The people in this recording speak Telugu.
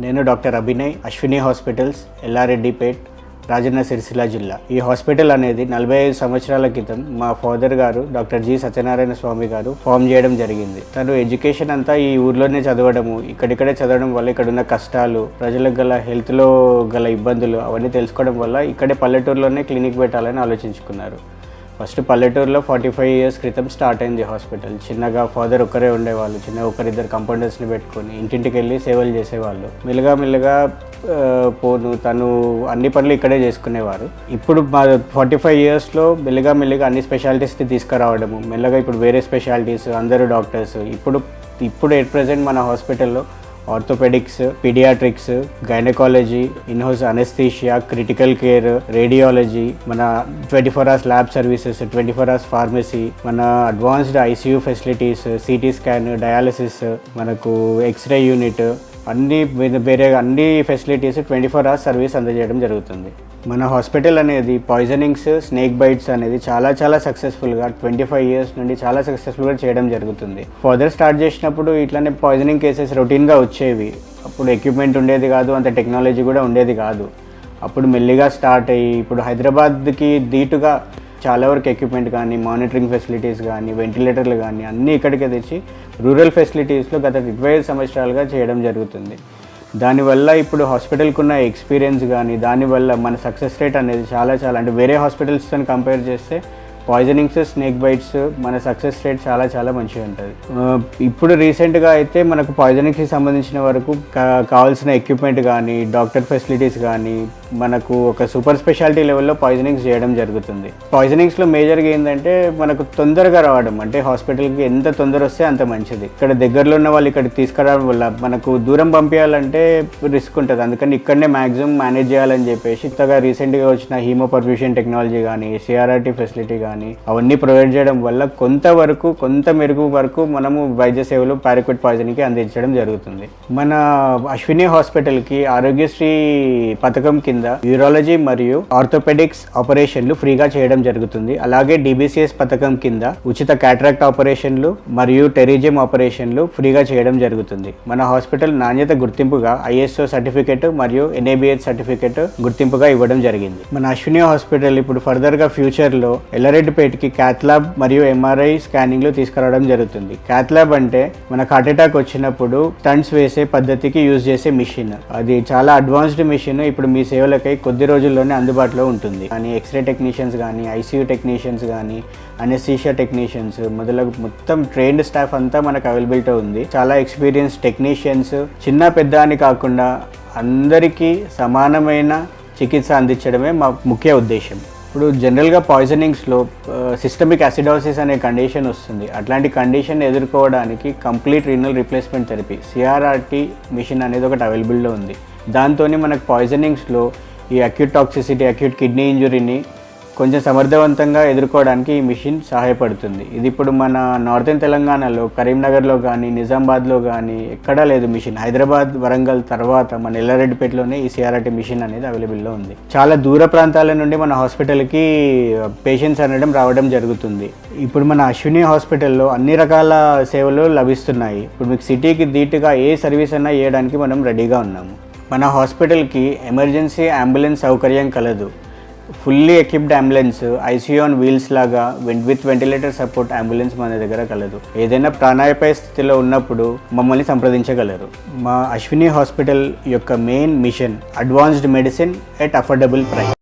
నేను డాక్టర్ అభినయ్ అశ్విని హాస్పిటల్స్ ఎల్లారెడ్డిపేట్ రాజన్న సిరిసిల్ల జిల్లా. ఈ హాస్పిటల్ అనేది నలభై ఐదు సంవత్సరాల క్రితం మా ఫాదర్ గారు డాక్టర్ జి సత్యనారాయణ స్వామి గారు ఫామ్ చేయడం జరిగింది. తను ఎడ్యుకేషన్ అంతా ఈ ఊర్లోనే చదవడము ఇక్కడిక్కడే చదవడం వల్ల ఇక్కడ ఉన్న కష్టాలు ప్రజలకు గల హెల్త్లో గల ఇబ్బందులు అవన్నీ తెలుసుకోవడం వల్ల ఇక్కడే పల్లెటూరులోనే క్లినిక్ పెట్టాలని ఆలోచించుకున్నారు. ఫస్ట్ పల్లెటూరులో ఫార్టీ ఫైవ్ ఇయర్స్ క్రితం స్టార్ట్ అయింది హాస్పిటల్. చిన్నగా ఫాదర్ ఒక్కరే ఉండేవాళ్ళు. చిన్న ఒకరిద్దరు కంపౌండర్స్ని పెట్టుకొని ఇంటింటికి వెళ్ళి సేవలు చేసేవాళ్ళు. మెల్లగా మెల్లగా పోను తను అన్ని పనులు ఇక్కడే చేసుకునేవారు. ఇప్పుడు మా ఫార్టీ ఫైవ్ ఇయర్స్లో మెల్లగా మెల్లగా అన్ని స్పెషాలిటీస్ని తీసుకురావడము మెల్లగా ఇప్పుడు వేరే స్పెషాలిటీస్ అందరూ డాక్టర్స్. ఇప్పుడు ఇప్పుడు ఎట్ ప్రజెంట్ మన హాస్పిటల్లో orthopaedics paediatrics gynaecology in house anaesthesia critical care radiology మన twenty four hours lab services twenty four hours pharmacy మన advanced ICU facilities CT scan dialysis మనకు ఎక్స్రే యూనిట్ అన్ని వేరే- వేరే అన్ని facilities twenty four hours service అందజేయడం జరుగుతుంది. మన హాస్పిటల్ అనేది పాయిజనింగ్స్ స్నేక్ బైట్స్ అనేది చాలా చాలా సక్సెస్ఫుల్గా ట్వంటీ ఫైవ్ ఇయర్స్ నుండి చాలా సక్సెస్ఫుల్గా చేయడం జరుగుతుంది. ఫర్దర్ స్టార్ట్ చేసినప్పుడు ఇట్లానే పాయిజనింగ్ కేసెస్ రొటీన్గా వచ్చేవి. అప్పుడు ఎక్విప్మెంట్ ఉండేది కాదు అంత టెక్నాలజీ కూడా ఉండేది కాదు. అప్పుడు మెల్లిగా స్టార్ట్ అయ్యి ఇప్పుడు హైదరాబాద్కి ధీటుగా చాలా వరకు ఎక్విప్మెంట్ కానీ మానిటరింగ్ ఫెసిలిటీస్ కానీ వెంటిలేటర్లు కానీ అన్నీ ఇక్కడికే తెచ్చి రూరల్ ఫెసిలిటీస్లో గత ఇరవై ఐదు సంవత్సరాలుగా చేయడం జరుగుతుంది. దానివల్ల ఇప్పుడు హాస్పిటల్కి ఉన్న ఎక్స్పీరియన్స్ కానీ దానివల్ల మన సక్సెస్ రేట్ అనేది చాలా చాలా అంటే వేరే హాస్పిటల్స్తో కంపేర్ చేస్తే పాయిజనింగ్స్ స్నేక్ బైట్స్ మన సక్సెస్ రేట్ చాలా చాలా మంచిగా ఉంటుంది. ఇప్పుడు రీసెంట్గా అయితే మనకు పాయిజనింగ్స్కి సంబంధించిన వరకు కావాల్సిన ఎక్విప్మెంట్ కానీ డాక్టర్ ఫెసిలిటీస్ కానీ మనకు ఒక సూపర్ స్పెషాలిటీ లెవెల్లో పాయిజనింగ్స్ చేయడం జరుగుతుంది. పాయిజనింగ్స్లో మేజర్గా ఏంటంటే మనకు తొందరగా రావడం అంటే హాస్పిటల్కి ఎంత తొందర వస్తే అంత మంచిది. ఇక్కడ దగ్గరలో ఉన్న వాళ్ళు ఇక్కడికి తీసుకురావడం వల్ల మనకు దూరం పంపించాలంటే రిస్క్ ఉంటుంది. అందుకని ఇక్కడనే మ్యాక్సిమం మేనేజ్ చేయాలని చెప్పేసి ఇంతగా రీసెంట్గా వచ్చిన హీమో పర్ఫ్యూషన్ టెక్నాలజీ కానీ సిఆర్ఆర్టీ ఫెసిలిటీ కానీ అవన్నీ ప్రొవైడ్ చేయడం వల్ల కొంతవరకు కొంత మెరుగు వరకు మనము వైద్య సేవలు పారిక్విట్ పాయిజన్కి అందించడం జరుగుతుంది. మన అశ్విని హాస్పిటల్కి ఆరోగ్యశ్రీ పథకం కింద యూరాలజీ మరియు ఆర్థోపెడిక్స్ ఆపరేషన్లు ఫ్రీగా చేయడం జరుగుతుంది. అలాగే డిబిసిఎస్ పథకం కింద ఉచిత క్యాట్రాక్ట్ ఆపరేషన్లు మరియు టెరిజియం ఆపరేషన్లు ఫ్రీగా చేయడం జరుగుతుంది. మన హాస్పిటల్ నాణ్యత గుర్తింపుగా ఐఎస్ఓ సర్టిఫికెట్ మరియు ఎన్ఏబిహెచ్ సర్టిఫికెట్ గుర్తింపుగా ఇవ్వడం జరిగింది. మన అశ్విని హాస్పిటల్ ఇప్పుడు ఫర్దర్గా ఫ్యూచర్లో ఎల్లరెడ్డిపేటకి క్యాత్ క్యాథ్లాబ్ మరియు ఎంఆర్ఐ స్కానింగ్లు తీసుకురావడం జరుగుతుంది. క్యాథ్లాబ్ అంటే మనకు హార్ట్అటాక్ వచ్చినప్పుడు స్టంట్స్ వేసే పద్ధతికి యూజ్ చేసే మిషన్. అది చాలా అడ్వాన్స్డ్ మిషన్. ఇప్పుడు మీ సేవలకై కొద్ది రోజుల్లోనే అందుబాటులో ఉంటుంది. కానీ ఎక్స్రే టెక్నీషియన్స్ కానీ ఐసీయూ టెక్నీషియన్స్ కానీ అనెస్థీషియా టెక్నీషియన్స్ మొదలగు మొత్తం ట్రైన్డ్ స్టాఫ్ అంతా మనకు అవైలబిలిటీ ఉంది. చాలా ఎక్స్పీరియన్స్ టెక్నీషియన్స్ చిన్న పెద్ద అని కాకుండా అందరికీ సమానమైన చికిత్స అందించడమే మా ముఖ్య ఉద్దేశం. ఇప్పుడు జనరల్గా పాయిజనింగ్స్లో సిస్టమిక్ అసిడోసిస్ అనే కండిషన్ వస్తుంది. అట్లాంటి కండిషన్ ఎదుర్కోవడానికి complete renal replacement therapy CRRT machine అనేది ఒకటి అవైలబుల్లో ఉంది. దాంతో మనకు పాయిజనింగ్స్లో ఈ అక్యూట్ టాక్సిసిటీ అక్యూట్ కిడ్నీ ఇంజురీని కొంచెం సమర్థవంతంగా ఎదుర్కోవడానికి ఈ మిషన్ సహాయపడుతుంది. ఇది ఇప్పుడు మన నార్థన్ తెలంగాణలో కరీంనగర్లో కానీ నిజామాబాద్లో కానీ ఎక్కడా లేదు మిషన్. హైదరాబాద్ వరంగల్ తర్వాత మన ఎల్లారెడ్డిపేటలోనే ఈ సిఆర్ఆర్టీ మిషన్ అనేది అవైలబుల్లో ఉంది. చాలా దూర ప్రాంతాల నుండి మన హాస్పిటల్కి పేషెంట్స్ అనడం రావడం జరుగుతుంది. ఇప్పుడు మన అశ్విని హాస్పిటల్లో అన్ని రకాల సేవలు లభిస్తున్నాయి. ఇప్పుడు మీకు సిటీకి ధీటుగా ఏ సర్వీస్ అయినా చేయడానికి మనం రెడీగా ఉన్నాము. మన హాస్పిటల్కి ఎమర్జెన్సీ అంబులెన్స్ సౌకర్యం కలదు. Fully equipped ambulance ICU on wheels లాగా when- with ventilator support ambulance మన దగ్గర కలదు. ఏదైనా ప్రాణాయపాయ స్థితిలో ఉన్నప్పుడు మమ్మల్ని సంప్రదించగలరు. మా అశ్విని హాస్పిటల్ యొక్క main mission advanced medicine at affordable price.